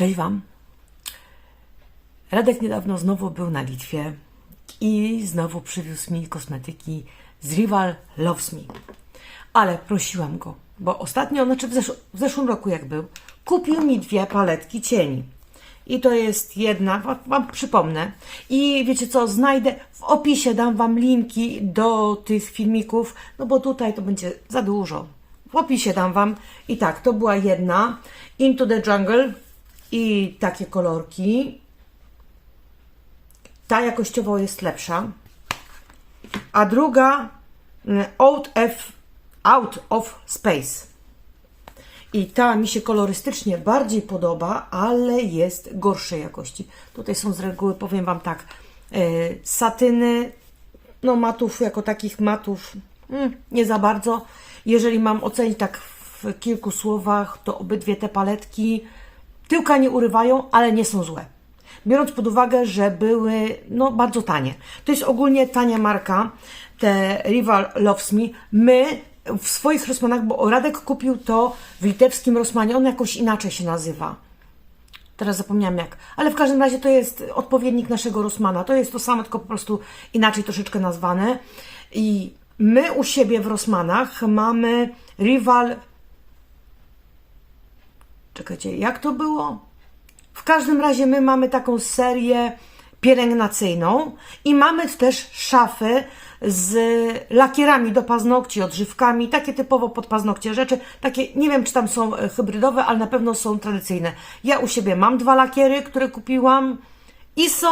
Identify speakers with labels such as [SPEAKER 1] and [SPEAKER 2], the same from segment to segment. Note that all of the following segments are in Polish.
[SPEAKER 1] Cześć Wam. Radek niedawno znowu był na Litwie i znowu przywiózł mi kosmetyki z Rival Loves Me. Ale prosiłam go, bo ostatnio, znaczy w, zesz- w zeszłym roku jak był, kupił mi dwie paletki cieni. I to jest jedna, wa- Wam przypomnę. I wiecie co, znajdę w opisie, dam Wam linki do tych filmików, no bo tutaj to będzie za dużo. W opisie dam Wam. I tak, to była jedna, Into the Jungle i takie kolorki. Ta jakościowo jest lepsza. A druga mm, Out of, out of Space. I ta mi się kolorystycznie bardziej podoba, ale jest gorszej jakości. Tutaj są z reguły, powiem Wam tak, e, satyny, no matów jako takich matów mm, nie za bardzo. Jeżeli mam ocenić tak w kilku słowach, to obydwie te paletki tyłka nie urywają, ale nie są złe. Biorąc pod uwagę, że były no, bardzo tanie. To jest ogólnie tania marka, te Rival Loves Me. My w swoich Rossmanach, bo Radek kupił to w litewskim Rossmanie, on jakoś inaczej się nazywa. Teraz zapomniałam jak. Ale w każdym razie to jest odpowiednik naszego Rossmana. To jest to samo, tylko po prostu inaczej troszeczkę nazwane. I my u siebie w Rossmanach mamy Rival. Czekajcie, jak to było? W każdym razie my mamy taką serię pielęgnacyjną i mamy też szafy z lakierami do paznokci, odżywkami, takie typowo pod paznokcie rzeczy. Takie, nie wiem czy tam są e, hybrydowe, ale na pewno są tradycyjne. Ja u siebie mam dwa lakiery, które kupiłam i są,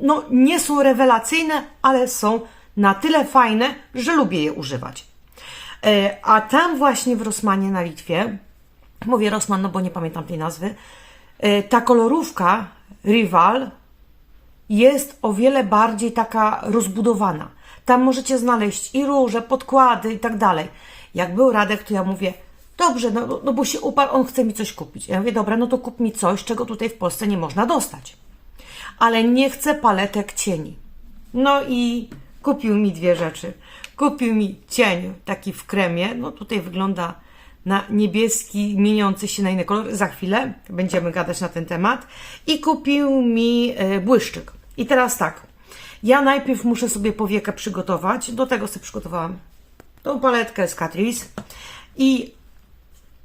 [SPEAKER 1] no nie są rewelacyjne, ale są na tyle fajne, że lubię je używać. E, A tam właśnie w Rosmanie na Litwie, mówię Rosman, no bo nie pamiętam tej nazwy, e, ta kolorówka Rival jest o wiele bardziej taka rozbudowana. Tam możecie znaleźć i róże, podkłady i tak dalej. Jak był Radek, to ja mówię, dobrze, no, no bo się uparł, on chce mi coś kupić. Ja mówię, dobra, no to kup mi coś, czego tutaj w Polsce nie można dostać. Ale nie chcę paletek cieni. No i kupił mi dwie rzeczy. Kupił mi cień taki w kremie, no tutaj wygląda na niebieski, mieniący się na inny kolor. Za chwilę będziemy gadać na ten temat. I kupił mi e, błyszczyk. I teraz tak, ja najpierw muszę sobie powiekę przygotować. Do tego sobie przygotowałam tą paletkę z Catrice. I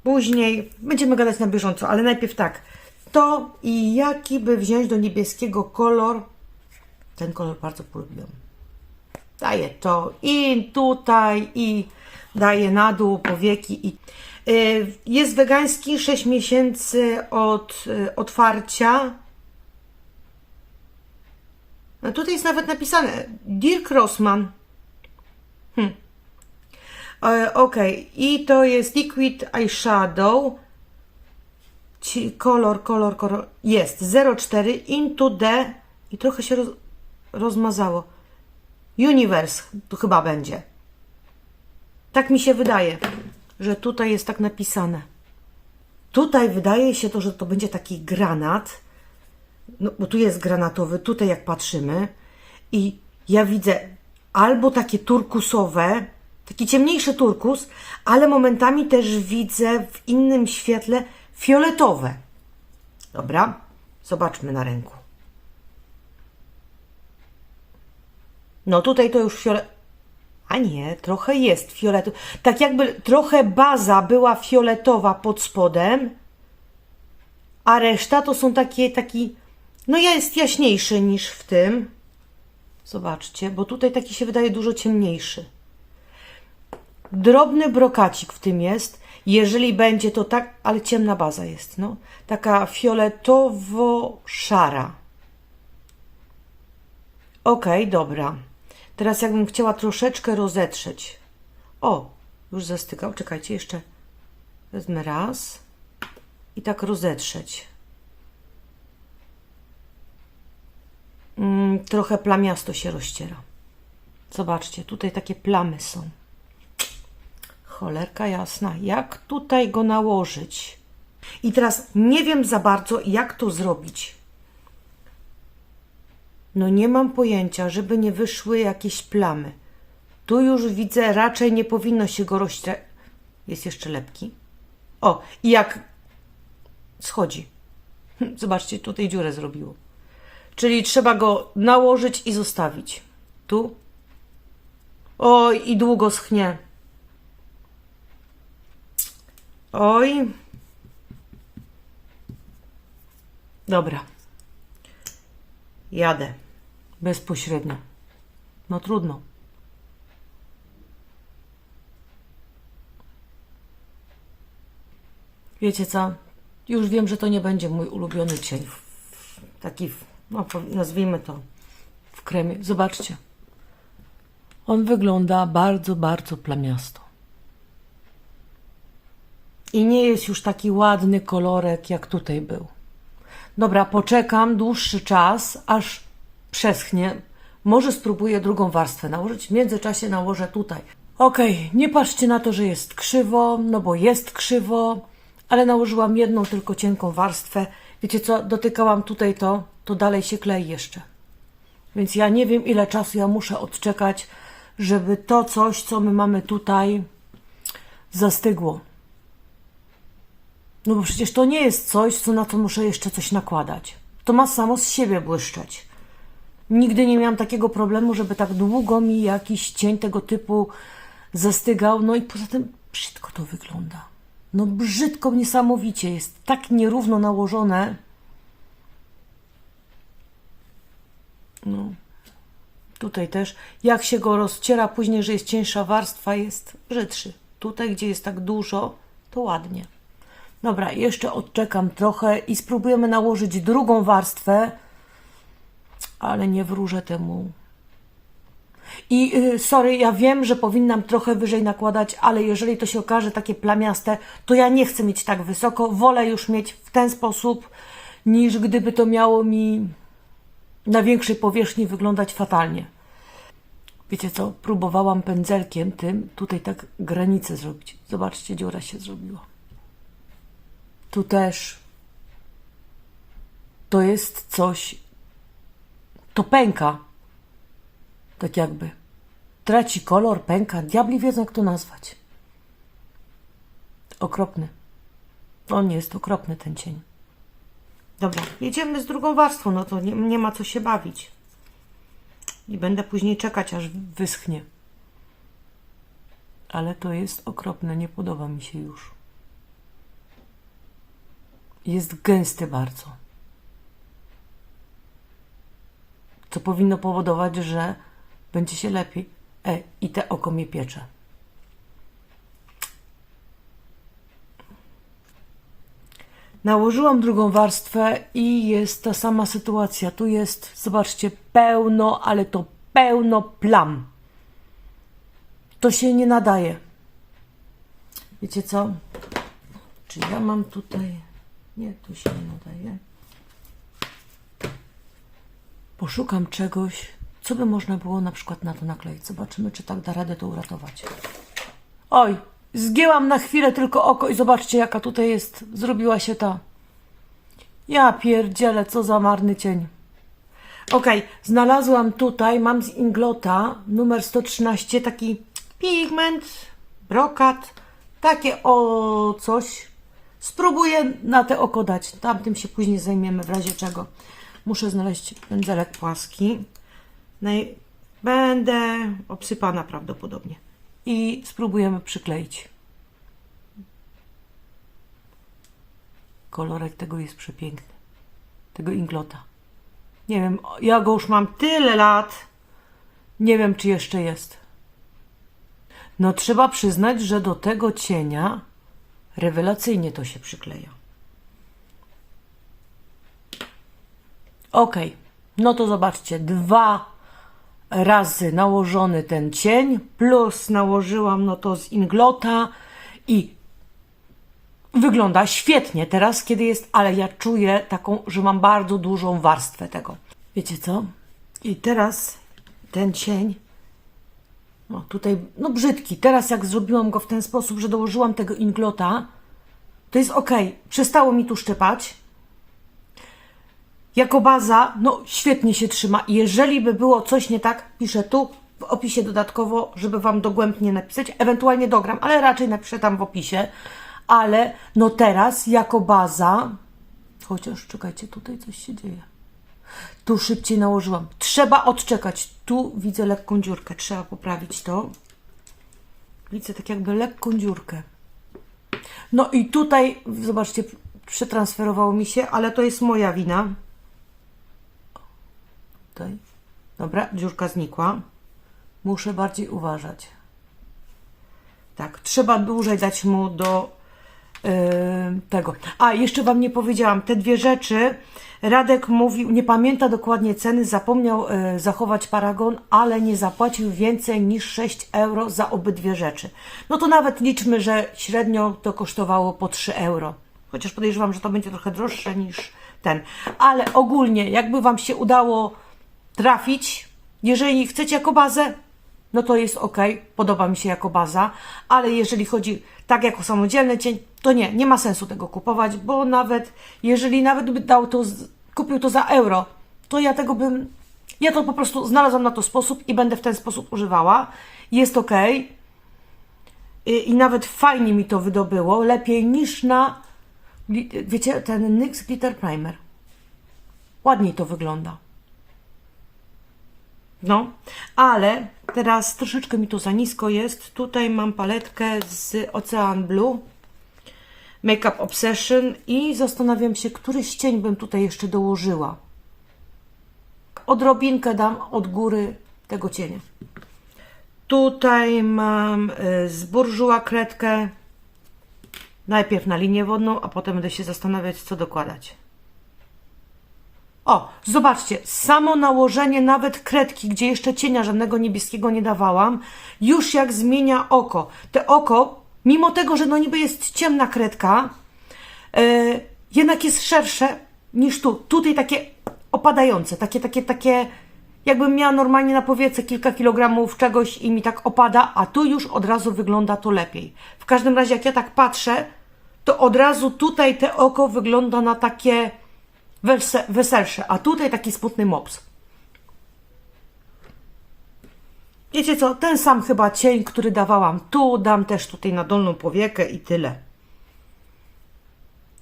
[SPEAKER 1] później będziemy gadać na bieżąco, ale najpierw tak. To i jaki by wziąć do niebieskiego kolor? Ten kolor bardzo polubiłam. Daję to i tutaj, i daję na dół powieki. I, y, jest wegański 6 miesięcy od y, otwarcia. No tutaj jest nawet napisane Dirk Rossmann. Hm. E, ok, i to jest Liquid Eyeshadow. Ci, kolor, kolor, kolor. Jest 04 Into the i trochę się roz, rozmazało. Universe tu chyba będzie. Tak mi się wydaje, że tutaj jest tak napisane. Tutaj wydaje się to, że to będzie taki granat. No, bo tu jest granatowy, tutaj jak patrzymy. I ja widzę albo takie turkusowe, taki ciemniejszy turkus, ale momentami też widzę w innym świetle fioletowe. Dobra, zobaczmy na ręku. No tutaj to już fiolet. A nie, trochę jest fioletowy. Tak jakby trochę baza była fioletowa pod spodem, a reszta to są takie, taki, no jest jaśniejszy niż w tym. Zobaczcie, bo tutaj taki się wydaje dużo ciemniejszy. Drobny brokacik w tym jest. Jeżeli będzie to tak, ale ciemna baza jest, no. Taka fioletowo-szara. Okej, dobra. Teraz jakbym chciała troszeczkę rozetrzeć. O, już zastykał. Czekajcie, jeszcze wezmę raz i tak rozetrzeć. Mm, trochę plamiasto się rozciera. Zobaczcie, tutaj takie plamy są. Cholerka jasna. Jak tutaj go nałożyć? I teraz nie wiem za bardzo, jak to zrobić. No nie mam pojęcia, żeby nie wyszły jakieś plamy. Tu już widzę, raczej nie powinno się go rozcier... Jest jeszcze lepki. O, i jak schodzi. Zobaczcie, tutaj dziurę zrobiło. Czyli trzeba go nałożyć i zostawić. Tu. Oj, i długo schnie. Oj. Dobra. Jadę. Bezpośrednio. No trudno. Wiecie co? Już wiem, że to nie będzie mój ulubiony cień. Taki, no nazwijmy to w kremie. Zobaczcie. On wygląda bardzo, bardzo plamiasto. I nie jest już taki ładny kolorek, jak tutaj był. Dobra, poczekam dłuższy czas, aż przeschnie. Może spróbuję drugą warstwę nałożyć. W międzyczasie nałożę tutaj. Okej, nie patrzcie na to, że jest krzywo, no bo jest krzywo, ale nałożyłam jedną tylko cienką warstwę. Wiecie co, dotykałam tutaj to, to dalej się klei jeszcze. Więc ja nie wiem, ile czasu ja muszę odczekać, żeby to coś, co my mamy tutaj, zastygło. No bo przecież to nie jest coś, co na to muszę jeszcze coś nakładać. To ma samo z siebie błyszczeć. Nigdy nie miałam takiego problemu, żeby tak długo mi jakiś cień tego typu zastygał. No i poza tym brzydko to wygląda. No brzydko, niesamowicie. Jest tak nierówno nałożone. No. Tutaj też, jak się go rozciera później, że jest cieńsza warstwa, jest brzydszy. Tutaj, gdzie jest tak dużo, to ładnie. Dobra, jeszcze odczekam trochę i spróbujemy nałożyć drugą warstwę, ale nie wróżę temu. I y, sorry, ja wiem, że powinnam trochę wyżej nakładać, ale jeżeli to się okaże takie plamiaste, to ja nie chcę mieć tak wysoko. Wolę już mieć w ten sposób, niż gdyby to miało mi na większej powierzchni wyglądać fatalnie. Wiecie co? Próbowałam pędzelkiem tym tutaj tak granicę zrobić. Zobaczcie, dziura się zrobiła. Tu też. To jest coś. To pęka. Tak jakby. Traci kolor, pęka. Diabli wiedzą, jak to nazwać. Okropny. On jest okropny, ten cień. Dobra, jedziemy z drugą warstwą, no to nie, nie ma co się bawić. I będę później czekać, aż wyschnie. Ale to jest okropne, nie podoba mi się już. Jest gęsty bardzo. Co powinno powodować, że będzie się lepiej. E, i te oko mnie piecze. Nałożyłam drugą warstwę i jest ta sama sytuacja. Tu jest, zobaczcie, pełno, ale to pełno plam. To się nie nadaje. Wiecie co? Czy ja mam tutaj. Nie, tu się nie nadaje. Poszukam czegoś, co by można było na przykład na to nakleić. Zobaczymy, czy tak da radę to uratować. Oj, zgięłam na chwilę tylko oko i zobaczcie, jaka tutaj jest. Zrobiła się ta. Ja pierdzielę, co za marny cień. Okej, znalazłam tutaj, mam z Inglota numer 113, taki pigment, brokat, takie o coś. Spróbuję na te oko dać. Tamtym się później zajmiemy, w razie czego. Muszę znaleźć pędzelek płaski. Naj... Będę obsypana prawdopodobnie. I spróbujemy przykleić. Kolorek tego jest przepiękny. Tego inglota. Nie wiem, ja go już mam tyle lat. Nie wiem, czy jeszcze jest. No, trzeba przyznać, że do tego cienia rewelacyjnie to się przykleja. Ok, no to zobaczcie, dwa razy nałożony ten cień, plus nałożyłam no to z inglota i wygląda świetnie teraz, kiedy jest, ale ja czuję taką, że mam bardzo dużą warstwę tego. Wiecie co? I teraz ten cień, no tutaj, no brzydki. Teraz jak zrobiłam go w ten sposób, że dołożyłam tego inglota, to jest ok. Przestało mi tu szczepać. Jako baza, no świetnie się trzyma. Jeżeli by było coś nie tak, piszę tu w opisie dodatkowo, żeby Wam dogłębnie napisać. Ewentualnie dogram, ale raczej napiszę tam w opisie. Ale no teraz, jako baza, Chociaż czekajcie, tutaj coś się dzieje. Tu szybciej nałożyłam. Trzeba odczekać. Tu widzę lekką dziurkę. Trzeba poprawić to. Widzę tak jakby lekką dziurkę. No i tutaj, zobaczcie, przetransferowało mi się, ale to jest moja wina. Tutaj. Dobra, dziurka znikła. Muszę bardziej uważać. Tak, trzeba dłużej dać mu do tego. A, jeszcze Wam nie powiedziałam, te dwie rzeczy. Radek mówił, nie pamięta dokładnie ceny, zapomniał yy, zachować paragon, ale nie zapłacił więcej niż 6 euro za obydwie rzeczy. No to nawet liczmy, że średnio to kosztowało po 3 euro. Chociaż podejrzewam, że to będzie trochę droższe niż ten. Ale ogólnie, jakby Wam się udało trafić, jeżeli chcecie jako bazę, no to jest ok, podoba mi się jako baza, ale jeżeli chodzi tak jako samodzielny cień, to nie, nie ma sensu tego kupować, bo nawet jeżeli nawet by dał to, kupił to za euro, to ja tego bym, ja to po prostu znalazłam na to sposób i będę w ten sposób używała. Jest ok. I, i nawet fajnie mi to wydobyło, lepiej niż na, wiecie, ten NYX Glitter Primer. Ładniej to wygląda. No, ale teraz troszeczkę mi to za nisko jest. Tutaj mam paletkę z Ocean Blue Makeup Obsession i zastanawiam się, który cień bym tutaj jeszcze dołożyła. Odrobinkę dam od góry tego cienia. Tutaj mam y, z burżuła kredkę. Najpierw na linię wodną, a potem będę się zastanawiać, co dokładać. O, zobaczcie, samo nałożenie nawet kredki, gdzie jeszcze cienia żadnego niebieskiego nie dawałam, już jak zmienia oko. Te oko, mimo tego, że no niby jest ciemna kredka, yy, jednak jest szersze niż tu. Tutaj takie opadające, takie, takie, takie, jakbym miała normalnie na powiece kilka kilogramów czegoś i mi tak opada, a tu już od razu wygląda to lepiej. W każdym razie, jak ja tak patrzę, to od razu tutaj te oko wygląda na takie wese- weselsze, a tutaj taki smutny mops. Wiecie co, ten sam chyba cień, który dawałam tu, dam też tutaj na dolną powiekę i tyle.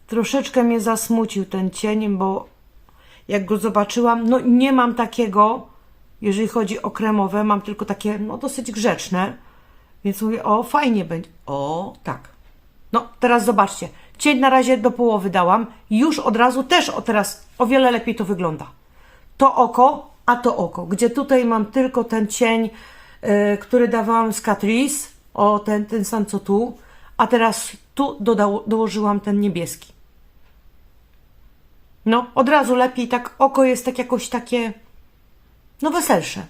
[SPEAKER 1] Troszeczkę mnie zasmucił ten cień, bo jak go zobaczyłam, no nie mam takiego, jeżeli chodzi o kremowe, mam tylko takie, no dosyć grzeczne, więc mówię, o fajnie będzie, o tak. No, teraz zobaczcie. Cień na razie do połowy dałam. Już od razu też o teraz o wiele lepiej to wygląda. To oko, a to oko. Gdzie tutaj mam tylko ten cień, y, który dawałam z Catrice. O, ten, ten sam co tu. A teraz tu dołożyłam ten niebieski. No, od razu lepiej. Tak oko jest tak jakoś takie, no weselsze.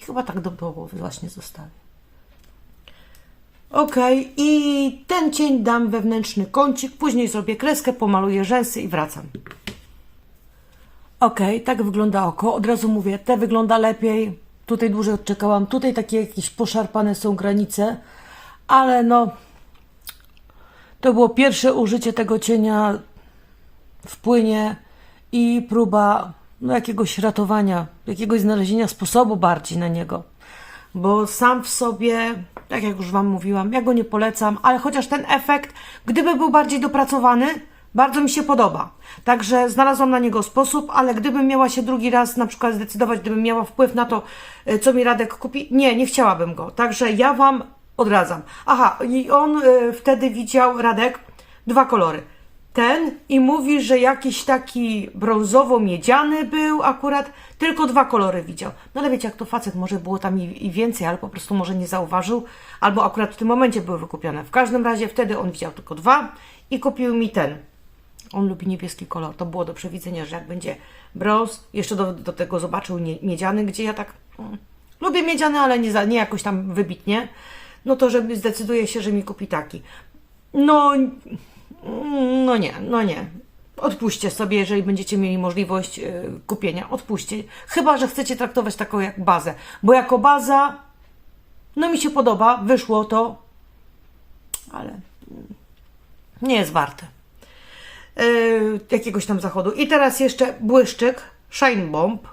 [SPEAKER 1] I chyba tak do połowy właśnie zostawię. Ok, i ten cień dam wewnętrzny kącik, później zrobię kreskę, pomaluję rzęsy i wracam. Ok, tak wygląda oko. Od razu mówię, te wygląda lepiej. Tutaj dłużej odczekałam. Tutaj takie jakieś poszarpane są granice, ale no. To było pierwsze użycie tego cienia w płynie i próba no, jakiegoś ratowania, jakiegoś znalezienia sposobu bardziej na niego. Bo sam w sobie, tak jak już Wam mówiłam, ja go nie polecam, ale chociaż ten efekt, gdyby był bardziej dopracowany, bardzo mi się podoba. Także znalazłam na niego sposób, ale gdybym miała się drugi raz na przykład zdecydować, gdybym miała wpływ na to, y, co mi Radek kupi, nie, nie chciałabym go. Także ja Wam odradzam. Aha, i on y, wtedy widział, Radek, dwa kolory ten i mówi, że jakiś taki brązowo-miedziany był akurat, tylko dwa kolory widział. No ale wiecie, jak to facet, może było tam i, i więcej, ale po prostu może nie zauważył, albo akurat w tym momencie były wykupione. W każdym razie wtedy on widział tylko dwa i kupił mi ten. On lubi niebieski kolor, to było do przewidzenia, że jak będzie brąz, jeszcze do, do tego zobaczył nie, miedziany, gdzie ja tak mm, lubię miedziany, ale nie, za, nie jakoś tam wybitnie, no to żeby zdecyduje się, że mi kupi taki. No, no nie, no nie. Odpuśćcie sobie, jeżeli będziecie mieli możliwość y, kupienia. Odpuśćcie. Chyba, że chcecie traktować taką jak bazę. Bo jako baza, no mi się podoba, wyszło to, ale mm, nie jest warte y, jakiegoś tam zachodu. I teraz jeszcze błyszczyk, Shine Bomb.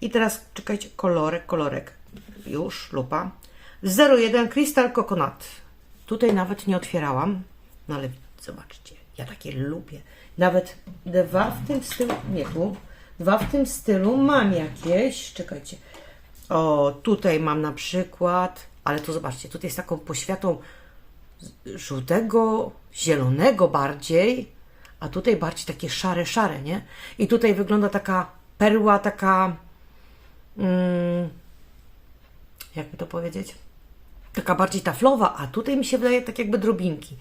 [SPEAKER 1] I teraz, czekajcie, kolorek, kolorek. Już, lupa. 01 Crystal Coconut. Tutaj nawet nie otwierałam, no ale zobaczcie, ja takie lubię. Nawet dwa w tym stylu, nie tu, dwa w tym stylu mam jakieś, czekajcie. O, tutaj mam na przykład, ale tu zobaczcie, tutaj jest taką poświatą żółtego, zielonego bardziej, a tutaj bardziej takie szare, szare, nie? I tutaj wygląda taka perła, taka, mm, jakby to powiedzieć, taka bardziej taflowa, a tutaj mi się wydaje tak jakby drobinki.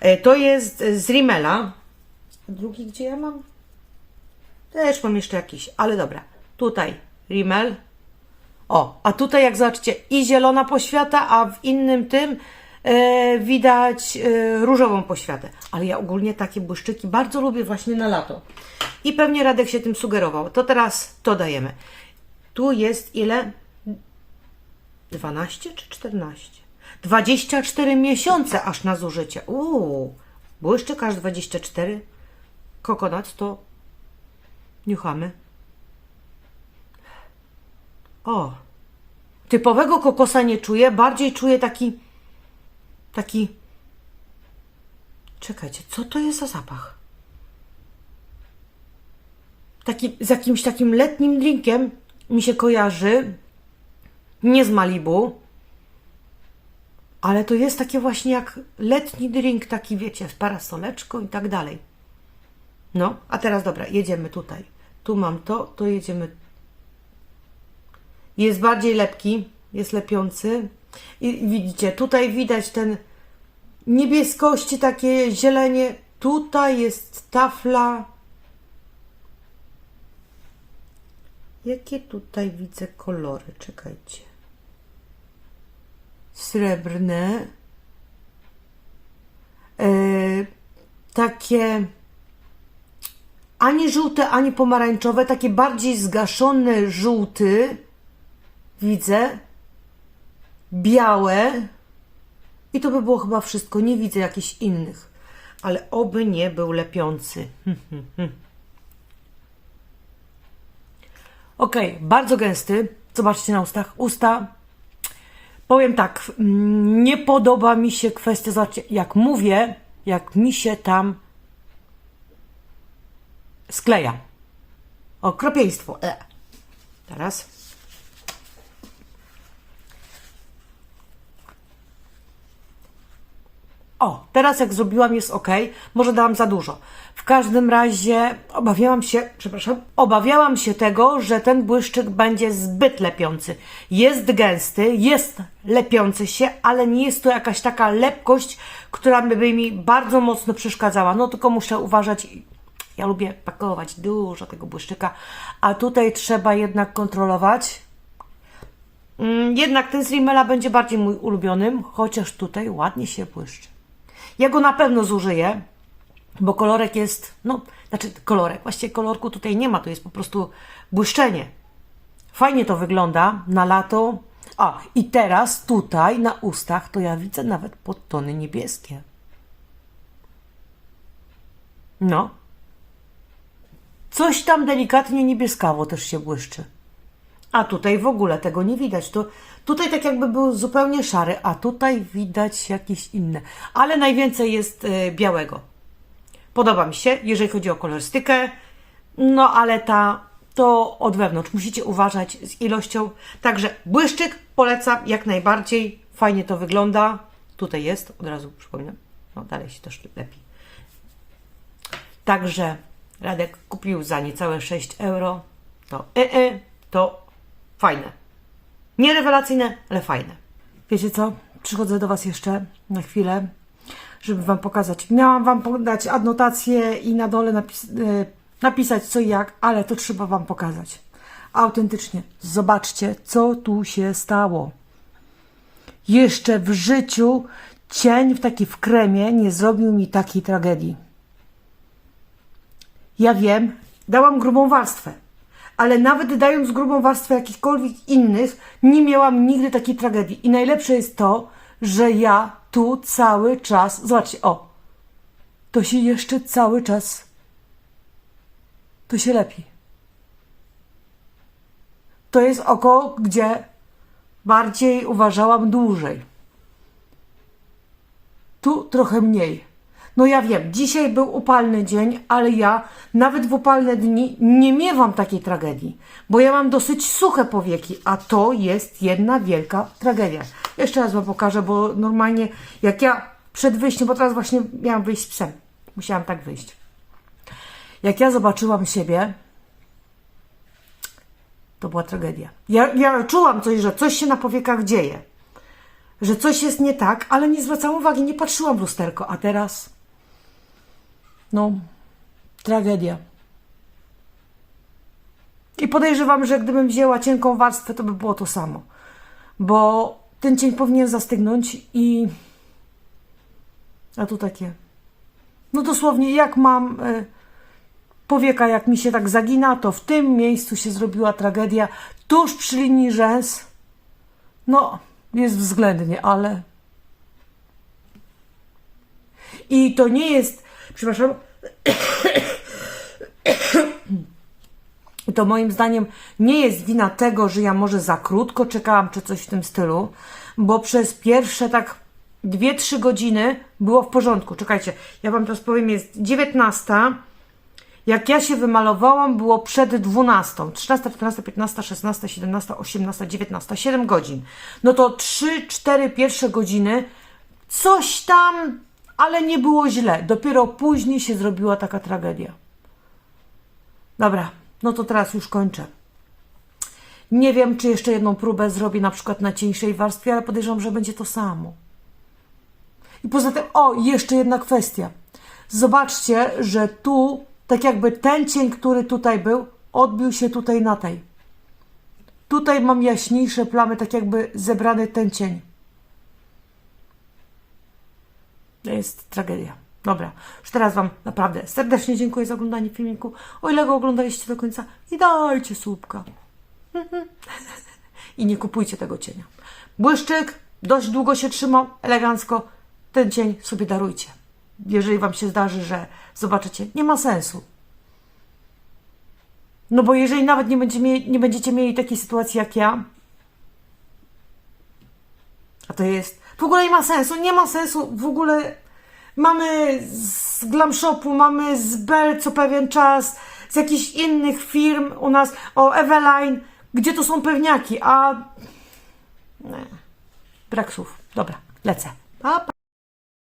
[SPEAKER 1] E, To jest z Rimmela. Drugi gdzie ja mam? Też mam jeszcze jakiś, ale dobra. Tutaj Rimmel. O, a tutaj jak zobaczycie i zielona poświata, a w innym tym e, widać e, różową poświatę. Ale ja ogólnie takie błyszczyki bardzo lubię właśnie na lato. I pewnie Radek się tym sugerował. To teraz to dajemy. Tu jest ile? 12 czy 14? 24 miesiące aż na zużycie. Uuu, błyszczyk aż 24. Kokonat to niuchamy. O, typowego kokosa nie czuję, bardziej czuję taki, taki, czekajcie, co to jest za zapach? Taki, z jakimś takim letnim drinkiem mi się kojarzy, nie z Malibu, ale to jest takie właśnie jak letni drink, taki wiecie, z parasoleczką i tak dalej. No, a teraz dobra, jedziemy tutaj. Tu mam to, to jedziemy. Jest bardziej lepki, jest lepiący. I widzicie, tutaj widać ten niebieskości, takie zielenie. Tutaj jest tafla. Jakie tutaj widzę kolory? Czekajcie. Srebrne. Takie ani żółte, ani pomarańczowe, takie bardziej zgaszone żółty. Widzę. Białe. I to by było chyba wszystko. Nie widzę jakichś innych. Ale oby nie był lepiący. Ok, bardzo gęsty. Zobaczcie na ustach. Usta. Powiem tak, mm, nie podoba mi się kwestia, zobaczcie, jak mówię, jak mi się tam skleja. Okropieństwo. E. Teraz. O, teraz jak zrobiłam jest ok. Może dałam za dużo. W każdym razie obawiałam się, przepraszam, obawiałam się tego, że ten błyszczyk będzie zbyt lepiący. Jest gęsty, jest lepiący się, ale nie jest to jakaś taka lepkość, która by mi bardzo mocno przeszkadzała. No tylko muszę uważać. Ja lubię pakować dużo tego błyszczyka, a tutaj trzeba jednak kontrolować. Mm, Jednak ten z Rimmela będzie bardziej mój ulubionym, chociaż tutaj ładnie się błyszczy. Ja go na pewno zużyję, bo kolorek jest, no, znaczy kolorek, właściwie kolorku tutaj nie ma, to jest po prostu błyszczenie. Fajnie to wygląda na lato. A, i teraz tutaj na ustach to ja widzę nawet podtony niebieskie. No. Coś tam delikatnie niebieskawo też się błyszczy. A tutaj w ogóle tego nie widać. To, tutaj tak jakby był zupełnie szary, a tutaj widać jakieś inne. Ale najwięcej jest e, białego. Podoba mi się, jeżeli chodzi o kolorystykę. No ale ta to od wewnątrz. Musicie uważać z ilością. Także błyszczyk polecam jak najbardziej. Fajnie to wygląda. Tutaj jest, od razu przypominam. No dalej się też lepi. Także Radek kupił za niecałe 6 euro. To e, to fajne. Nie rewelacyjne, ale fajne. Wiecie co? Przychodzę do Was jeszcze na chwilę, żeby Wam pokazać. Miałam Wam podać adnotację i na dole napis e, napisać co i jak, ale to trzeba Wam pokazać. Autentycznie. Zobaczcie, co tu się stało. Jeszcze w życiu cień w taki w kremie nie zrobił mi takiej tragedii. Ja wiem, dałam grubą warstwę, ale nawet dając grubą warstwę jakichkolwiek innych, nie miałam nigdy takiej tragedii. I najlepsze jest to, że ja tu cały czas, zobaczcie, o, to się jeszcze cały czas, to się lepi. To jest oko, gdzie bardziej uważałam dłużej. Tu trochę mniej. No ja wiem, dzisiaj był upalny dzień, ale ja nawet w upalne dni nie miewam takiej tragedii, bo ja mam dosyć suche powieki, a to jest jedna wielka tragedia. Jeszcze raz Wam pokażę, bo normalnie jak ja przed wyjściem, bo teraz właśnie miałam wyjść z psem, musiałam tak wyjść. Jak ja zobaczyłam siebie, to była tragedia. Ja, ja czułam coś, że coś się na powiekach dzieje, że coś jest nie tak, ale nie zwracałam uwagi, nie patrzyłam w lusterko, a teraz no, tragedia. I podejrzewam, że gdybym wzięła cienką warstwę, to by było to samo. Bo ten cień powinien zastygnąć i. A tu takie. No dosłownie, jak mam y, powieka, jak mi się tak zagina, to w tym miejscu się zrobiła tragedia. Tuż przy linii rzęs. No, jest względnie, ale. I to nie jest, przepraszam, to moim zdaniem nie jest wina tego, że ja może za krótko czekałam, czy coś w tym stylu, bo przez pierwsze tak 2-3 godziny było w porządku. Czekajcie, ja Wam teraz powiem, jest 19. Jak ja się wymalowałam, było przed 12. 13, 14, 15, 16, 17, 18, 19. 7 godzin. No to 3-4 pierwsze godziny coś tam, ale nie było źle. Dopiero później się zrobiła taka tragedia. Dobra, no to teraz już kończę. Nie wiem, czy jeszcze jedną próbę zrobię na przykład na cieńszej warstwie, ale podejrzewam, że będzie to samo. I poza tym, o, jeszcze jedna kwestia. Zobaczcie, że tu, tak jakby ten cień, który tutaj był, odbił się tutaj na tej. Tutaj mam jaśniejsze plamy, tak jakby zebrany ten cień. To jest tragedia. Dobra, już teraz Wam naprawdę serdecznie dziękuję za oglądanie filmiku. O ile go oglądaliście do końca i dajcie słupka. I nie kupujcie tego cienia. Błyszczyk dość długo się trzymał, elegancko. Ten cień sobie darujcie. Jeżeli Wam się zdarzy, że zobaczycie, nie ma sensu. No bo jeżeli nawet nie, będzie nie będziecie mieli takiej sytuacji jak ja, a to jest. W ogóle nie ma sensu, nie ma sensu. W ogóle mamy z Glam Shopu, mamy z Bell co pewien czas, z jakichś innych firm u nas, o Eveline, gdzie to są pewniaki, a. Nie. Brak słów. Dobra, lecę. Pa, pa.